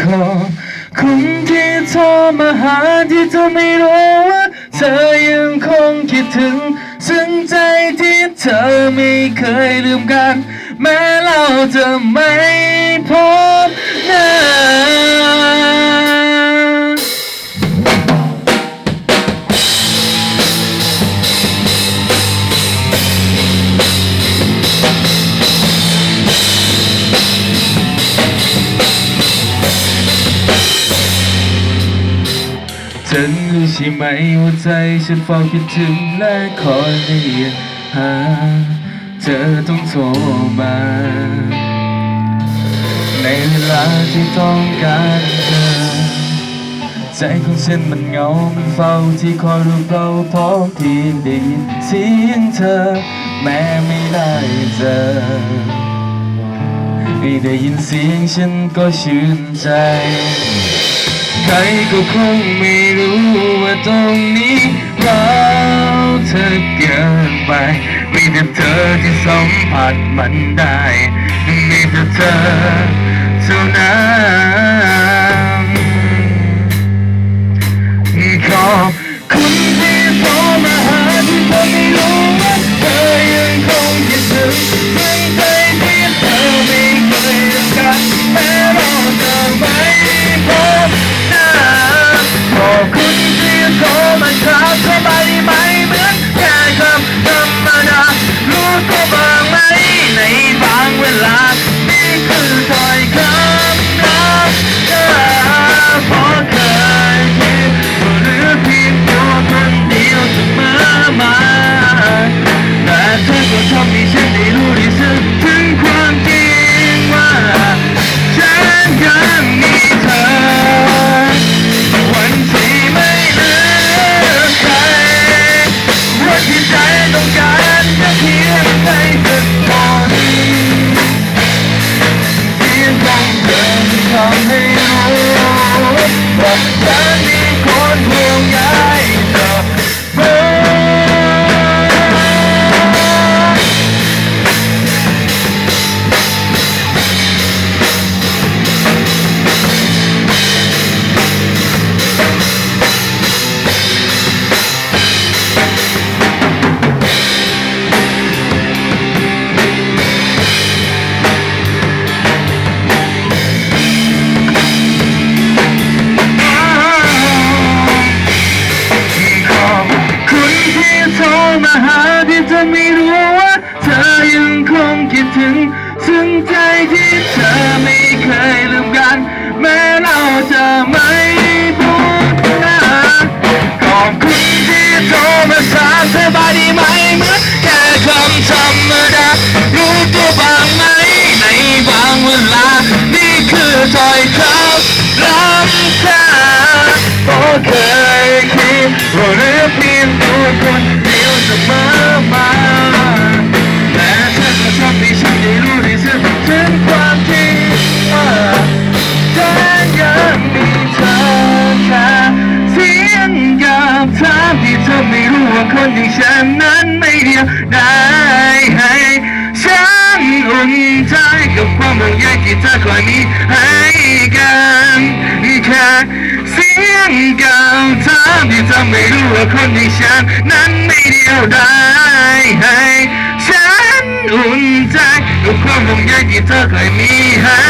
ขอคุณที่โทรมาหาที่เธอไม่รู้ว่าเธอยังคงคิดถึง ซึ่งใจที่เธอไม่เคยลืมกัน แม้เราจะไม่พบหน้า ฉันรู้ใช่ไหมว่าใจฉันเฝ้าคิดถึงและคอยเรียกหา เธอต้องโทรมา ในเวลาที่ต้องการเธอ ใจของฉันมันเหงา มันเฝ้าที่คอยรูปเราพร้อมที่ได้ยินเสียงเธอ แม้ไม่ได้เจอได้ยินเสียงฉันก็ชื่นใจ รก็คงไม่รู้ว่าตรงนี้เราเธอเกินไปมีแต่เธอที่สัมผัสมันได้มีแต่เธอเท่านั้นขอบคุณที่โทรมาหาที่เธอไม่รู้ว่าเธอยังคงคิดถึง มาหาที่เธอไม่รู้ว่า เธอยังคงคิดถึง ซึ่งใจที่เธอไม่เคยลืมกัน แม้เราจะไม่พูดน้าขอบคุณที่โทรมาถามสบายดีไหมเมื่อแค่คำธรรมดารู้ตัวบ้างไหมในบางเวลา นี่คือถ้อยคำรักเธอเพราะเค ไม่รู้ว่าคนอย่างฉันนั้นไม่เดียวได้ให้ฉันอุ่นใจกับความห่วงใยที่เธอคอยมีให้กันแค่เสียงกับเธอที่เธอไม่รู้ว่าคนอย่างฉันนั้นไม่เดียวได้ให้ฉันอุ่นใจกับความห่วงใยที่เธอเคยมีให้